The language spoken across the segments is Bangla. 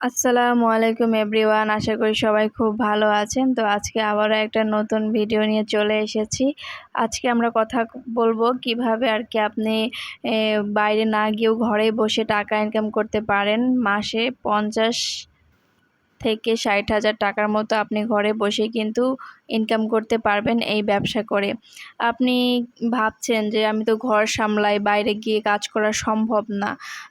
আসসালামু আলাইকুম এভরিওয়ান, আশা করি সবাই খুব ভালো আছেন। তো আজকে আবারও একটা নতুন ভিডিও নিয়ে চলে এসেছি। আজকে আমরা কথা বলব কীভাবে আর কি আপনি বাইরে না গিয়েও ঘরে বসে টাকা ইনকাম করতে পারেন। মাসে পঞ্চাশ থেকে ষাট হাজার টাকার মতো আপনি ঘরে বসে কিন্তু ইনকাম করতে পারবেন এই ব্যবসা করে। আপনি ভাবছেন যে আমি তো ঘর সামলাই, বাইরে গিয়ে কাজ করা সম্ভব না।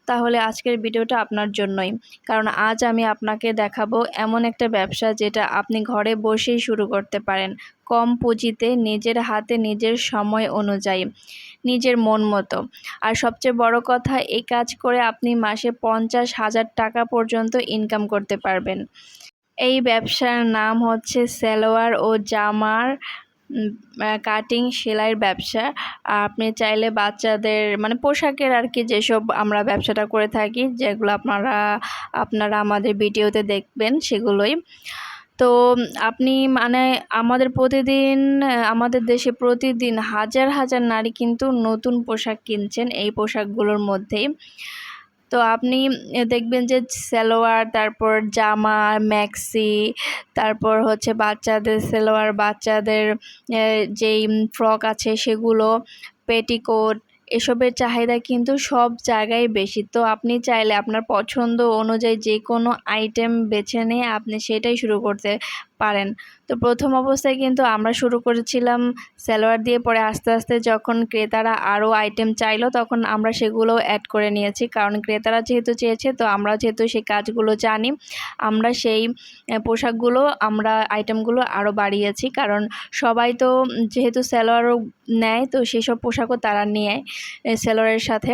তাহলে আজকের ভিডিওটা আপনার জন্যই। কারণ আজ আমি আপনাকে দেখাবো এমন একটা ব্যবসা যেটা আপনি ঘরে বসেই শুরু করতে পারেন, কম পুঁজিতে, নিজের হাতে, নিজের সময় অনুযায়ী। নিজের মন মতো। আর সবচেয়ে বড় কথা, এই কাজ করে আপনি মাসে পঞ্চাশ হাজার টাকা পর্যন্ত ইনকাম করতে পারবেন। এই ব্যবসার নাম হচ্ছে সালোয়ার ও জামার কাটিং সেলাইয়ের ব্যবসা। আপনি চাইলে বাচ্চাদের মানে পোশাকের আর কি যেসব আমরা ব্যবসাটা করে থাকি, যেগুলো আপনারা আপনারা আমাদের ভিডিওতে দেখবেন, সেগুলোই। তো আপনি মানে আমাদের প্রতিদিন, আমাদের দেশে প্রতিদিন হাজার হাজার নারী কিন্তু নতুন পোশাক কিনছেন এই পোশাকগুলোর মধ্যেই। তো আপনি দেখবেন যে সালোয়ার, তারপর জামা, ম্যাক্সি, তারপর হচ্ছে বাচ্চাদের সালোয়ার, বাচ্চাদের যেই ফ্রক আছে সেগুলো, পেটিকোট এসবের চাহিদা কিন্তু সব জায়গায় বেশি। তো আপনি চাইলে আপনার পছন্দ অনুযায়ী যে কোনো আইটেম বেছে নিয়ে আপনি সেটাই শুরু করতে পারেন। তো প্রথম অবস্থায় কিন্তু আমরা শুরু করেছিলাম সালোয়ার দিয়ে, পরে আস্তে আস্তে যখন ক্রেতারা আরও আইটেম চাইলো তখন আমরা সেগুলো অ্যাড করে নিয়েছি। কারণ ক্রেতারা যেহেতু চেয়েছে, তো আমরা যেহেতু সেই কাজগুলো জানি, আমরা সেই পোশাকগুলো, আমরা আইটেমগুলো আরও বাড়িয়েছি। কারণ সবাই তো যেহেতু সালোয়ারও নেয়, তো সেসব পোশাকও তারা নিয়ে সালোয়ারের সাথে।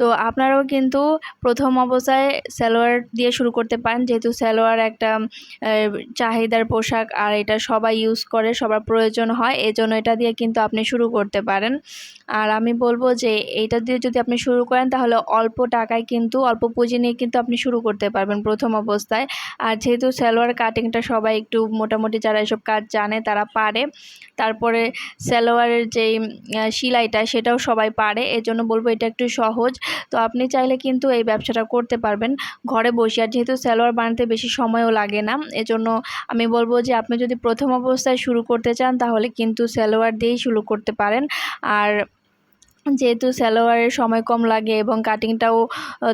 তো আপনারাও কিন্তু প্রথম অবস্থায় সালোয়ার দিয়ে শুরু করতে পারেন। যেহেতু সালোয়ার একটা চাহিদার পোশাক আর এটা সবাই ইউজ করে, সবার প্রয়োজন হয়, এজন্য এটা দিয়ে কিন্তু আপনি শুরু করতে পারেন। আর আমি বলব যে এইটা দিয়ে যদি আপনি শুরু করেন, তাহলে অল্প টাকায় কিন্তু, অল্প পুঁজি নিয়ে কিন্তু আপনি শুরু করতে পারবেন প্রথম অবস্থায়। আর যেহেতু সালোয়ার কাটিংটা সবাই একটু মোটামুটি যারা এসব কাজ জানে, তারা পারে। তারপরে সালোয়ারের যেই সেলাইটা, সেটাও সবাই পারে। এজন্য বলব এটা একটু সহজ। তো আপনি চাইলে কিন্তু এই ব্যবসাটা করতে পারবেন। ঘরে বসে, আর যেহেতু সালোয়ার বানাতে বেশি সময়ও লাগে না, এজন্য আমি বলব যে আপনি যদি প্রথম অবস্থায় শুরু করতে চান তাহলে কিন্তু সালোয়ার দিয়েই শুরু করতে পারেন। আর যেহেতু সালোয়ারের সময় কম লাগে এবং কাটিংটাও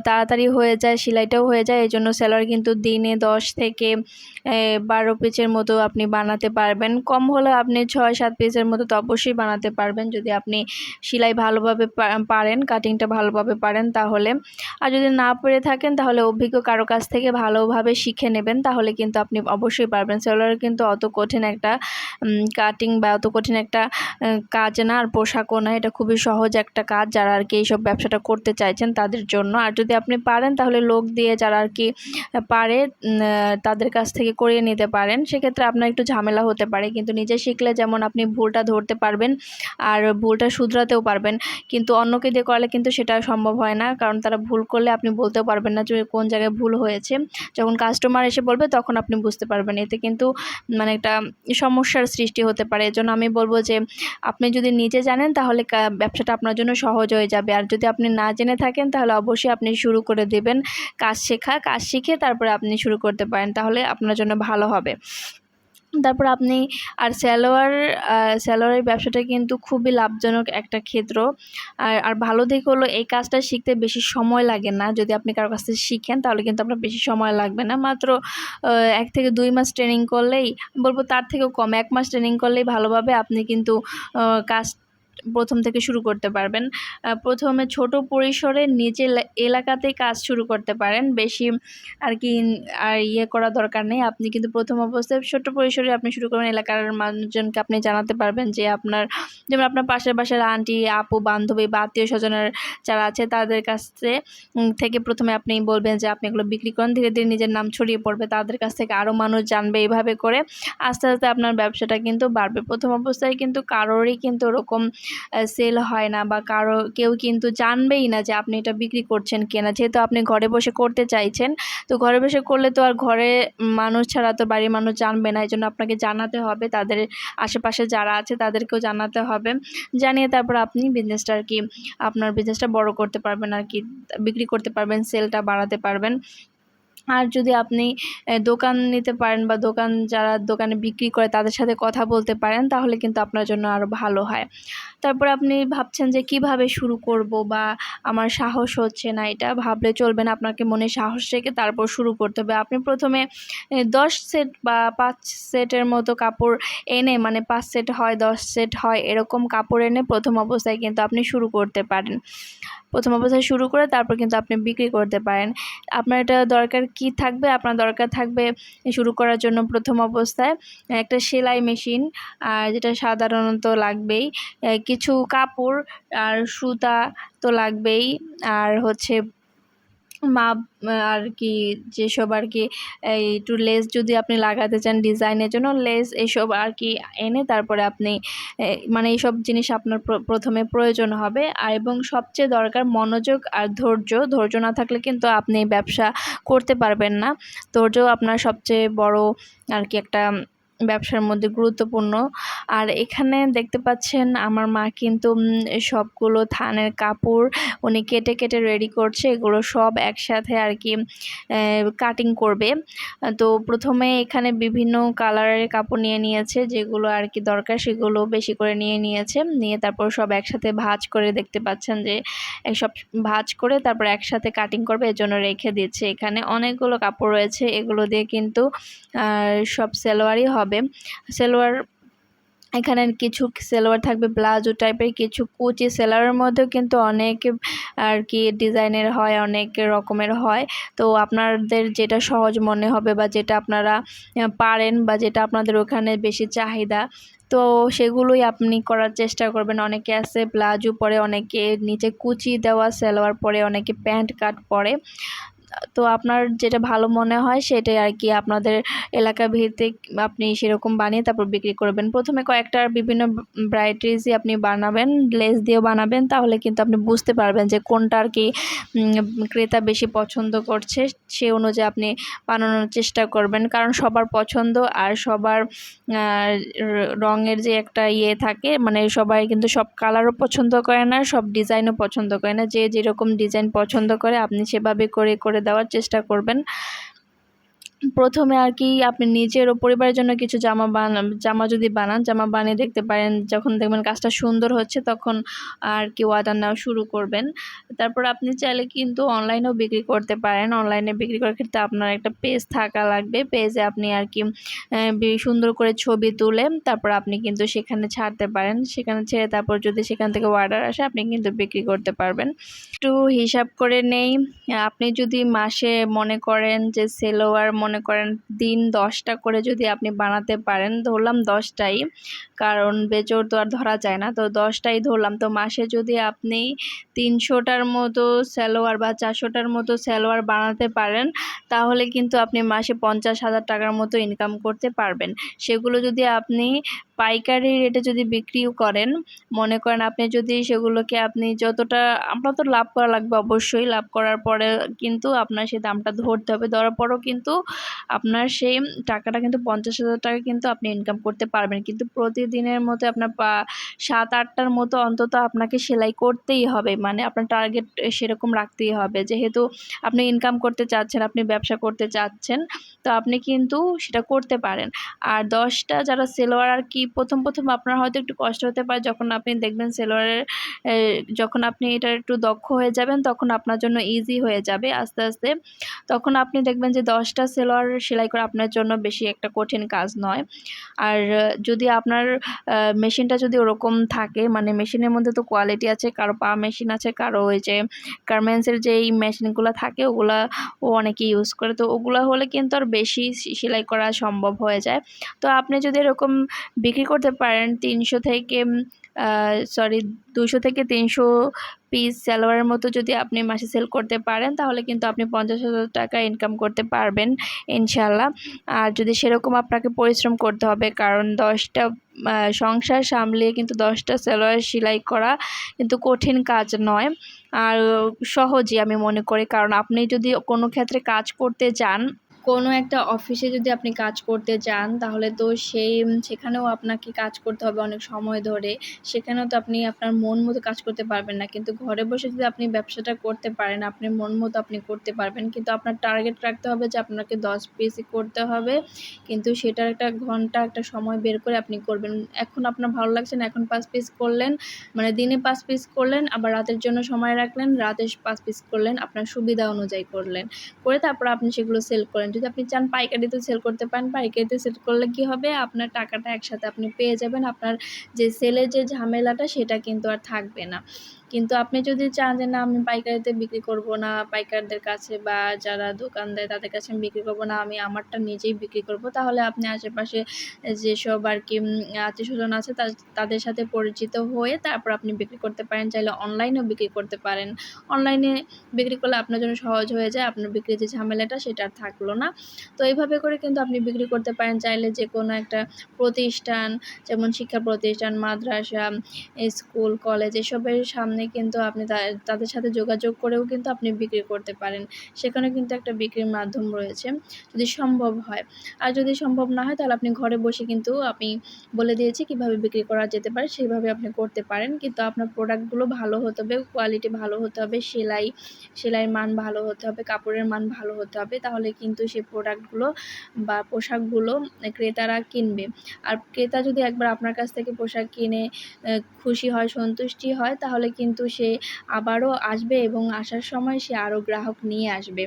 তাড়াতাড়ি হয়ে যায়, সেলাইটাও হয়ে যায়, এই জন্য সালোয়ার কিন্তু দিনে দশ থেকে বারো পিসের মতো আপনি বানাতে পারবেন। কম হলে আপনি ছয়, সাত পিসের মতো তো অবশ্যই বানাতে পারবেন। যদি আপনি সেলাই ভালোভাবে পারেন কাটিংটা ভালোভাবে পারেন তাহলে। আর যদি না পেরে থাকেন, তাহলে অভিজ্ঞ কারও কাছ থেকে ভালোভাবে শিখে নেবেন, তাহলে কিন্তু আপনি অবশ্যই পারবেন। সালোয়ার কিন্তু অত কঠিন একটা কাটিং বা অত কঠিন একটা কাজ না, আর পোশাকও না, এটা খুবই সহজ একটা কাজ যারা আর কি এইসব ব্যবসাটা করতে চাইছেন তাদের জন্য। আর যদি আপনি পারেন তাহলে লোক দিয়ে যারা আর কি পারে তাদের কাছ থেকে করিয়ে নিতে পারেন। সেক্ষেত্রে আপনার একটু ঝামেলা হতে পারে। কিন্তু নিজে শিখলে যেমন আপনি ভুলটা ধরতে পারবেন আর ভুলটা শুধরাতেও পারবেন। কিন্তু অন্যকে দিয়ে করালে কিন্তু সেটা সম্ভব হয় না। কারণ তারা ভুল করলে আপনি বলতেও পারবেন না যে কোন জায়গায় ভুল হয়েছে। যখন কাস্টমার এসে বলবে তখন আপনি বুঝতে পারবেন। এতে কিন্তু মানে একটা সমস্যার সৃষ্টি হতে পারে। এজন্য আমি বলব যে, আপনি যদি নিজে জানেন তাহলে ব্যবসাটা জন্য সহজ হয়ে যাবে। আর যদি আপনি না জেনে থাকেন, তাহলে অবশ্যই আপনি শুরু করে দেবেন। কাজ শেখা, কাজ শিখে তারপরে আপনি শুরু করতে পারেন, তাহলে আপনার জন্য ভালো হবে। তারপর আপনি, আর স্যালোয়ার স্যালোয়ারের ব্যবসাটা কিন্তু খুবই লাভজনক একটা ক্ষেত্র। আর আর ভালো দিক হলো এই কাজটা শিখতে বেশি সময় লাগে না। যদি আপনি কারোর কাছ থেকে শিখেন, তাহলে কিন্তু আপনার বেশি সময় লাগবে না। মাত্র এক থেকে দুই মাস ট্রেনিং করলেই বলব তার থেকেও কম, এক মাস ট্রেনিং করলেই ভালোভাবে আপনি কিন্তু কাজ প্রথম থেকে শুরু করতে পারবেন। প্রথমে ছোট পরিসরে নিজের এলাকাতেই কাজ শুরু করতে পারেন। বেশি আর কি আর ইয়ে করা দরকার নেই। আপনি কিন্তু প্রথম অবস্থায় ছোট পরিসরে আপনি শুরু করবেন। এলাকার মানুষজনকে আপনি জানাতে পারবেন যে আপনার, যেমন আপনার পাশের পাশের আন্টি, আপু, বান্ধবী বা আত্মীয় স্বজনের যারা আছে তাদের কাছে থেকে প্রথমে আপনি বলবেন যে আপনি এগুলো বিক্রি করেন। ধীরে ধীরে নিজের নাম ছড়িয়ে পড়বে। তাদের কাছ থেকে আরও মানুষ জানবে এইভাবে করে। আস্তে আস্তে আপনার ব্যবসাটা কিন্তু বাড়বে। প্রথম অবস্থায় কিন্তু কারোরই কিন্তু ওরকম সেল হয় না বা কারও কেউ কিন্তু জানবেই না যে আপনি এটা বিক্রি করছেন কেনা। যেহেতু আপনি ঘরে বসে করতে চাইছেন, তো ঘরে বসে করলে তো আর ঘরে মানুষ ছাড়া তো বাড়ির মানুষ জানবে না এই জন্য আপনাকে জানাতে হবে। তাদের আশেপাশে যারা আছে তাদেরকেও জানাতে হবে। জানিয়ে তারপর আপনি বিজনেসটা আর কি, আপনার বিজনেসটা বড় করতে পারবেন আর কি, বিক্রি করতে পারবেন সেলটা বাড়াতে পারবেন। আর যদি আপনি দোকান নিতে পারেন বা দোকান যারা দোকানে বিক্রি করে তাদের সাথে কথা বলতে পারেন, তাহলে কিন্তু আপনার জন্য আরও ভালো হয়। তারপর আপনি ভাবছেন যে কীভাবে শুরু করব বা আমার সাহস হচ্ছে না এটা, ভাবলে চলবে না, আপনাকে মনে সাহস রেখে তারপর শুরু করতে হবে। আপনি প্রথমে দশ সেট বা পাঁচ সেটের মতো কাপড় এনে মানে পাঁচ সেট হয়, দশ সেট হয়, এরকম কাপড় এনে প্রথম অবস্থায় কিন্তু আপনি শুরু করতে পারেন। প্রথম অবস্থায় শুরু করে তারপর কিন্তু আপনি বিক্রি করতে পারেন। আপনার এটা দরকার কি থাকবে? আপনার দরকার থাকবে শুরু করার জন্য প্রথম অবস্থায় একটা সেলাই মেশিন, আর যেটা সাধারণত লাগবেই। কিছু কাপড় আর সুতা তো লাগবেই, আর হচ্ছে মাপ আর কি যেসব আর কি একটু লেস যদি আপনি লাগাতে চান ডিজাইনের জন্য লেস এসব আর কি এনে তারপরে আপনি মানে এইসব জিনিস আপনার প্রথমে প্রয়োজন হবে। আর এবং সবচেয়ে দরকার মনোযোগ আর ধৈর্য। ধৈর্য না থাকলে কিন্তু আপনি ব্যবসা করতে পারবেন না। ধৈর্য আপনার সবচেয়ে বড় আর কি একটা ব্যবসার মধ্যে গুরুত্বপূর্ণ। আর এখানে দেখতে পাচ্ছেন আমার মা কিন্তু সবগুলো থানের কাপড় উনি কেটে কেটে রেডি করছে। এগুলো সব একসাথে আর কি কাটিং করবে। তো প্রথমে এখানে বিভিন্ন কালারের কাপড় নিয়ে নিয়েছে। যেগুলো আর কি দরকার সেগুলো বেশি করে নিয়ে নিয়েছে। নিয়ে তারপর সব একসাথে ভাজ করে দেখতে পাচ্ছেন যে সব ভাজ করে তারপর একসাথে কাটিং করবে। এর জন্য রেখে দিচ্ছে। এখানে অনেকগুলো কাপড় রয়েছে। এগুলো দিয়ে কিন্তু সব সেলোয়ারই হবে। সেলোয়ার, এখানে কিছু সেলোয়ার থাকবে, প্লাজো টাইপের কিছু কুচি। সেলোয়ারের মধ্যেও কিন্তু অনেক, আর কি, ডিজাইনের হয়, অনেক রকমের হয়। তো আপনাদের যেটা সহজ মনে হবে বা যেটা আপনারা পারেন বা যেটা আপনাদের ওখানে বেশি চাহিদা, তো সেগুলোই আপনি করার চেষ্টা করবেন। অনেকে আছে প্লাজো পরে, অনেকে নিচে কুচি দেওয়া, সেলোয়ার পরে, অনেকে প্যান্ট কাট পরে। তো আপনার যেটা ভালো মনে হয় সেটাই আর কি। আপনাদের এলাকা ভিত্তিক আপনি সেরকম বানিয়ে তারপর বিক্রি করবেন। প্রথমে কয়েকটা বিভিন্ন ভ্যারাইটিসই আপনি বানাবেন লেস দিয়েও বানাবেন, তাহলে কিন্তু আপনি বুঝতে পারবেন যে কোনটা আর কি ক্রেতা বেশি পছন্দ করছে, সে অনুযায়ী আপনি বানানোর চেষ্টা করবেন। কারণ সবার পছন্দ আর সবার রঙের যে একটা ইয়ে থাকে মানে সবাই কিন্তু সব কালারও পছন্দ করে না, সব ডিজাইনও পছন্দ করে না। যে যেরকম ডিজাইন পছন্দ করে, আপনি সেভাবে করে করে দেওয়ার চেষ্টা করবেন। প্রথমে আর কি আপনি নিজের ও পরিবারের জন্য কিছু জামা বানান জামা যদি বানান, জামা বানিয়ে দেখতে পারেন, যখন দেখবেন কাজটা সুন্দর হচ্ছে, তখন আর কি অর্ডার নেওয়া শুরু করবেন। তারপর আপনি চাইলে কিন্তু অনলাইনেও বিক্রি করতে পারেন। অনলাইনে বিক্রি করার ক্ষেত্রে আপনার একটা পেজ থাকা লাগবে। পেজে আপনি আর কি সুন্দর করে ছবি তুলে তারপর আপনি কিন্তু সেখানে ছাড়তে পারেন। সেখানে ছেড়ে তারপর যদি সেখান থেকে অর্ডার আসে, আপনি কিন্তু বিক্রি করতে পারবেন। একটু হিসাব করে নেই। আপনি যদি মাসে মনে করেন যে সেলোয়ার মনে করেন, দিন দশটা করে যদি আপনি বানাতে পারেন, ধরলাম দশটাই, কারণ বেচোর তো আর ধরা যায় না, তো দশটাই ধরলাম, তো মাসে যদি আপনি তিনশোটার মতো সালোয়ার বা চারশোটার মতো সালোয়ার বানাতে পারেন, তাহলে কিন্তু আপনি মাসে পঞ্চাশ হাজার টাকার মতো ইনকাম করতে পারবেন। সেগুলো যদি আপনি পাইকারি রেটে যদি বিক্রিও করেন, মনে করেন আপনি যদি সেগুলোকে আপনি যতটা আপনার তো লাভ করা লাগবে অবশ্যই, লাভ করার পরে কিন্তু আপনার সেই দামটা ধরতে হবে, ধরার পরও কিন্তু আপনার সেই টাকাটা কিন্তু পঞ্চাশ হাজার টাকা কিন্তু আপনি ইনকাম করতে পারবেন। কিন্তু প্রতিদিনের মতো আপনার সাত আটটার মতো অন্তত আপনাকে সেলাই করতেই হবে। মানে আপনার টার্গেট সেরকম রাখতেই হবে। যেহেতু আপনি ইনকাম করতে চাচ্ছেন, আপনি ব্যবসা করতে চাচ্ছেন, তো আপনি কিন্তু সেটা করতে পারেন। আর দশটা যারা সেলোয়ার আর কি প্রথম প্রথম আপনার হয়তো একটু কষ্ট হতে পারে যখন আপনি দেখবেন সেলোয়ারের যখন আপনি এটা একটু দক্ষ হয়ে যাবেন, তখন আপনার জন্য ইজি হয়ে যাবে আস্তে আস্তে। তখন আপনি দেখবেন যে দশটা সেলোয়ার সেলাই করা আপনার জন্য বেশি একটা কঠিন কাজ নয়। আর যদি আপনার মেশিনটা যদি ওরকম থাকে মানে মেশিনের মধ্যে তো কোয়ালিটি আছে, কারও পা মেশিন আছে, কারও ওই যে গার্মেন্টসের যেই মেশিনগুলো থাকে, ওগুলা ও অনেকে ইউজ করে। তো ওগুলো হলে কিন্তু আর বেশি সেলাই করা সম্ভব হয়ে যায়। তো আপনি যদি এরকম বিক্রি করতে পারেন তিনশো থেকে সরি দুশো থেকে তিনশো পিস সালোয়ারের মতো যদি আপনি মাসে সেল করতে পারেন, তাহলে কিন্তু আপনি পঞ্চাশ হাজার টাকা ইনকাম করতে পারবেন ইনশাল্লাহ আর যদি সেরকম আপনাকে পরিশ্রম করতে হবে, কারণ দশটা সংসার সামলিয়ে কিন্তু দশটা সালোয়ার সেলাই করা কিন্তু কঠিন কাজ নয়। আর সহজই আমি মনে করি, কারণ আপনি যদি কোনো ক্ষেত্রে কাজ করতে যান কোনো একটা অফিসে যদি আপনি কাজ করতে যান তাহলে তো সেই সেখানেও আপনাকে কাজ করতে হবে অনেক সময় ধরে। সেখানেও তো আপনি আপনার মন মতো কাজ করতে পারবেন না। কিন্তু ঘরে বসে যদি আপনি ব্যবসাটা করতে পারেন, আপনি মন মতো আপনি করতে পারবেন। কিন্তু আপনার টার্গেট রাখতে হবে যে আপনাকে দশ পিসই করতে হবে। কিন্তু সেটার একটা ঘণ্টা, একটা সময় বের করে আপনি করবেন। এখন আপনার ভালো লাগছে না, এখন পাঁচ পিস করলেন মানে দিনে পাঁচ পিস করলেন, আবার রাতের জন্য সময় রাখলেন, রাতে পাঁচ পিস করলেন, আপনার সুবিধা অনুযায়ী করলেন। করে তারপর আপনি সেগুলো সেল করেন। যদি আপনি চান পাইকারিতে সেল করতে পারেন, পাইকারিতে সেল করলে কি হবে? আপনার টাকাটা একসাথে আপনি পেয়ে যাবেন। আপনার যে সেলের যে ঝামেলাটা, সেটা কিন্তু আর থাকবে না। কিন্তু আপনি যদি চান যে, না, আমি পাইকারিতে বিক্রি করব না, পাইকারদের কাছে বা যারা দোকান দেয় তাদের কাছে আমি বিক্রি করব না, আমি আমারটা নিজেই বিক্রি করব, তাহলে আপনি আশেপাশে যেসব আর কি আত্মীয় স্বজন আছে তাদের সাথে পরিচিত হয়ে তারপর আপনি বিক্রি করতে পারেন। চাইলে অনলাইনেও বিক্রি করতে পারেন। অনলাইনে বিক্রি করলে আপনার জন্য সহজ হয়ে যায়। আপনার বিক্রির যে ঝামেলাটা সেটা আর থাকল না। তো এইভাবে করে কিন্তু আপনি বিক্রি করতে পারেন। চাইলে যে কোনো একটা প্রতিষ্ঠান, যেমন শিক্ষা প্রতিষ্ঠান, মাদ্রাসা, স্কুল, কলেজ, এসবের সামনে কিন্তু আপনি তাদের সাথে যোগাযোগ করেও কিন্তু আপনি বিক্রি করতে পারেন। সেখানে কিন্তু একটা বিক্রির মাধ্যম রয়েছে, যদি সম্ভব হয়। আর যদি সম্ভব না হয়, তাহলে আপনি ঘরে বসে কিন্তু আমি বলে দিয়েছি কীভাবে বিক্রি করা যেতে পারে সেইভাবে আপনি করতে পারেন। কিন্তু আপনার প্রোডাক্টগুলো ভালো হতে হবে কোয়ালিটি ভালো হতে হবে, সেলাই, সেলাইয়ের মান ভালো হতে হবে, কাপড়ের মান ভালো হতে হবে, তাহলে কিন্তু সেই প্রোডাক্টগুলো বা পোশাকগুলো ক্রেতারা কিনবে। আর ক্রেতা যদি একবার আপনার কাছ থেকে পোশাক কিনে খুশি হয়, সন্তুষ্টি হয়, তাহলে কিন্তু সে আবারও আসবে এবং আসার সময় সে আরও গ্রাহক নিয়ে আসবে।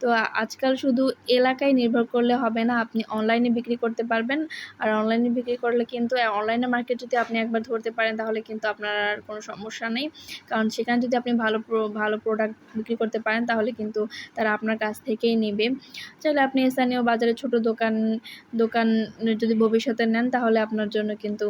তো আজকাল শুধু এলাকায় নির্ভর করলে হবে না, আপনি অনলাইনে বিক্রি করতে পারবেন। আর অনলাইনে বিক্রি করলে কিন্তু অনলাইনে মার্কেট যদি আপনি একবার ধরতে পারেন, তাহলে কিন্তু আপনার আর কোনো সমস্যা নেই। কারণ সেখানে যদি আপনি ভালো ভালো প্রোডাক্ট বিক্রি করতে পারেন, তাহলে কিন্তু তারা আপনার কাছ থেকেই নেবে। চাইলে আপনি স্থানীয় বাজারে ছোট দোকান দোকান যদি ভবিষ্যতে নেন, তাহলে আপনার জন্য কিন্তু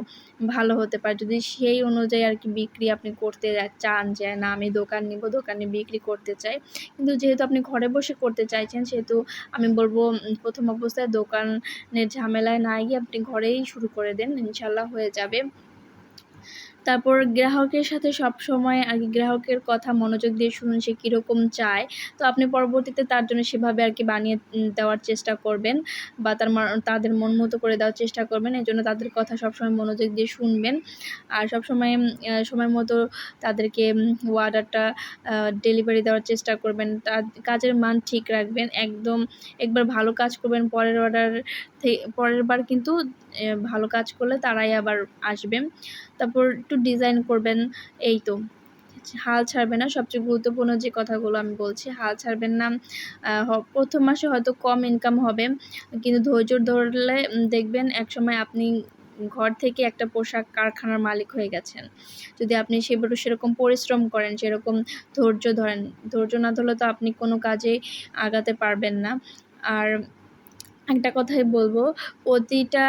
ভালো হতে পারে। যদি সেই অনুযায়ী আর কি বিক্রি আপনি করতে চান যে, না, আমি দোকান নিব, দোকানে বিক্রি করতে চাই। কিন্তু যেহেতু আপনি ঘরে বসে করতে চাইছেন, সেহেতু আমি বলব প্রথম অবস্থায় দোকানের ঝামেলায় না গিয়ে আপনি ঘরেই শুরু করে দেন। ইনশাল্লাহ হয়ে যাবে। তারপর গ্রাহকের সাথে সব সময় আর কি গ্রাহকের কথা মনোযোগ দিয়ে শুনুন সে কীরকম চায়। তো আপনি পরবর্তীতে তার জন্য সেভাবে আর কি বানিয়ে দেওয়ার চেষ্টা করবেন বা তার তাদের মন মতো করে দেওয়ার চেষ্টা করবেন। এই জন্য তাদের কথা সবসময় মনোযোগ দিয়ে শুনবেন। আর সবসময় সময় মতো তাদেরকে অর্ডারটা ডেলিভারি দেওয়ার চেষ্টা করবেন। তার কাজের মান ঠিক রাখবেন। একদম একবার ভালো কাজ করবেন, পরের অর্ডার পরের বার কিন্তু ভালো কাজ করলে তারাই আবার আসবে তারপর একটু ডিজাইন করবেন, এই তো। হাল ছাড়বে না, সবচেয়ে গুরুত্বপূর্ণ যে কথাগুলো আমি বলছি, হাল ছাড়বেন না। প্রথম মাসে হয়তো কম ইনকাম হবে, কিন্তু ধৈর্য ধরলে দেখবেন একসময় আপনি ঘর থেকে একটা পোশাক কারখানার মালিক হয়ে গেছেন। যদি আপনি সেবারও সেরকম পরিশ্রম করেন, সেরকম ধৈর্য ধরেন, ধৈর্য না ধরলে তো আপনি কোনো কাজে আগাতে পারবেন না। আর একটা কথাই বলব, প্রতিটা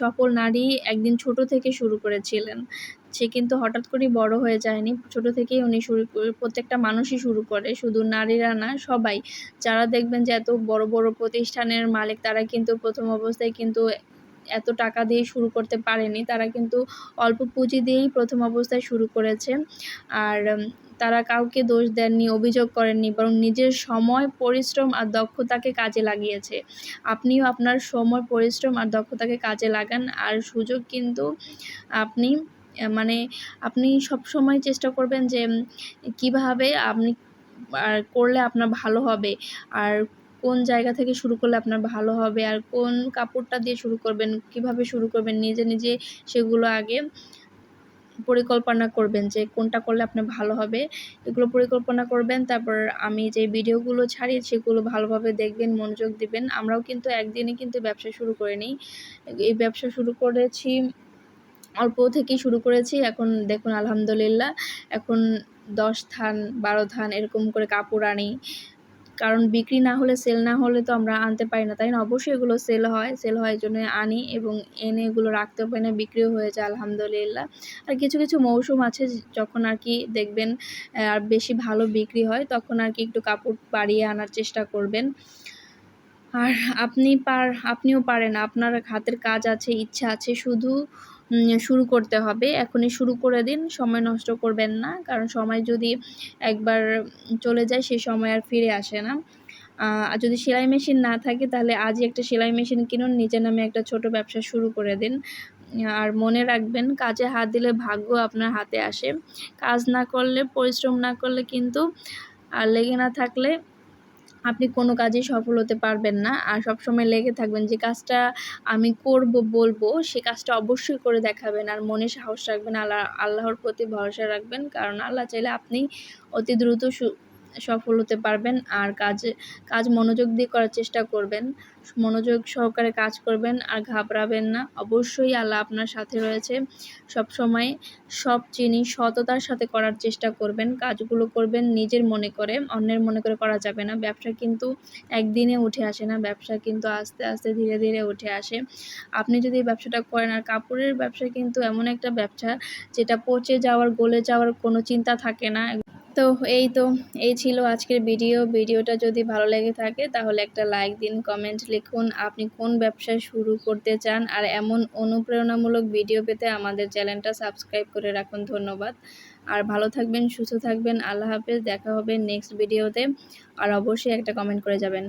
সফল নারী একদিন ছোট থেকে শুরু করেছিলেন। সে কিন্তু হঠাৎ করেই বড় হয়ে যায়নি। ছোট থেকেই উনি শুরু প্রত্যেকটা মানুষই শুরু করে, শুধু নারীরা না, সবাই। যারা দেখবেন যে এত বড় বড় প্রতিষ্ঠানের মালিক, তারা কিন্তু প্রথম অবস্থায় কিন্তু এত টাকা দিয়ে শুরু করতে পারেনি। তারা কিন্তু অল্প পুঁজি দিয়েই প্রথম অবস্থায় শুরু করেছে। আর তারা কাউকে দোষ দেননি, অভিযোগ করেননি, বরং নিজের সময়, পরিশ্রম আর দক্ষতাকে কাজে লাগিয়েছে। আপনিও আপনার সময়, পরিশ্রম আর দক্ষতাকে কাজে লাগান আর সুযোগ কিন্তু আপনি মানে আপনি সব সময় চেষ্টা করবেন যে কীভাবে আপনি আর করলে আপনার ভালো হবে। আর কোন জায়গা থেকে শুরু করলে আপনার ভালো হবে, আর কোন কাপড়টা দিয়ে শুরু করবেন, কীভাবে শুরু করবেন, নিজে নিজে সেগুলো আগে পরিকল্পনা করবেন যে কোনটা করলে আপনার ভালো হবে, এগুলো পরিকল্পনা করবেন, তারপর আমি যে ভিডিওগুলো ছাড়ি সেগুলো ভালোভাবে দেখবেন, মনোযোগ দিবেন। আমরাও কিন্তু একদিনে কিন্তু ব্যবসা শুরু করে নিই। এই ব্যবসা শুরু করেছি, অল্প থেকেই শুরু করেছি। এখন দেখুন আলহামদুলিল্লাহ, এখন দশ থান বারো থান এরকম করে কাপড় আনি। কারণ বিক্রি না হলে সেল না হলে তো আমরা আনতে পারি না, তাই না? অবশ্যই এগুলো সেল হয় সেল হয় জন্য আনি এবং এনে এগুলো রাখতেও পারি না, বিক্রিও হয়ে যায়, আলহামদুলিল্লাহ। আর কিছু কিছু মৌসুম আছে যখন আর কি দেখবেন আর বেশি ভালো বিক্রি হয়, তখন আর কি একটু কাপড় বাড়িয়ে আনার চেষ্টা করবেন। আর আপনি পার, আপনিও পারেন, আপনার হাতের কাজ আছে, ইচ্ছা আছে, শুধু শুরু করতে হবে। এখনই শুরু করে দিন, সময় নষ্ট করবেন না। কারণ সময় যদি একবার চলে যায় সেই সময় আর ফিরে আসে না। আর যদি সেলাই মেশিন না থাকে, তাহলে আজই একটা সেলাই মেশিন কিনুন, নিজের নামে একটা ছোট ব্যবসা শুরু করে দিন। আর মনে রাখবেন, কাজে হাত দিলে ভাগ্য আপনার হাতে আসে। কাজ না করলে, পরিশ্রম না করলে কিন্তু আর লেগে না থাকলে আপনি কোনো কাজে সফল হতে পারবেন না। আর সবসময় লেগে থাকবেন যে কাজটা আমি করব, বলব, সে কাজটা অবশ্যই করে দেখাবেন। আর মনে সাহস রাখবেন আল্লাহ আল্লাহর প্রতি ভরসা রাখবেন। কারণ আল্লাহ চাইলে আপনি অতি দ্রুত সফল হতে পারবেন। আর কাজে, কাজ মনোযোগ দিয়ে করার চেষ্টা করবেন। মনোযোগ সহকারে কাজ করবেন আর ঘাবড়াবেন না। অবশ্যই আল্লাহ আপনার সাথে রয়েছে। সব সময় সব জিনিস সততার সাথে করার চেষ্টা করবেন, কাজগুলো করবেন নিজের মনে করে, অন্যের মনে করে করা যাবে না। ব্যবসা কিন্তু একদিনে উঠে আসে না, ব্যবসা কিন্তু আস্তে আস্তে ধীরে ধীরে উঠে আসে। আপনি যদি ব্যবসাটা করেন, আর কাপড়ের ব্যবসা কিন্তু এমন একটা ব্যবসা যেটা পচে যাওয়ার, গলে যাওয়ার কোনো চিন্তা থাকে না। তো এই তো, এই ছিল আজকের ভিডিও। ভিডিওটা যদি ভালো লেগে থাকে, তাহলে একটা লাইক দিন, কমেন্ট লিখুন আপনি কোন ব্যবসা শুরু করতে চান আর এমন অনুপ্রেরণামূলক ভিডিও পেতে আমাদের চ্যানেলটা সাবস্ক্রাইব করে রাখুন। ধন্যবাদ। আর ভালো থাকবেন, সুস্থ থাকবেন। আল্লাহ হাফেজ, দেখা হবে নেক্সট ভিডিওতে। আর অবশ্যই একটা কমেন্ট করে যাবেন।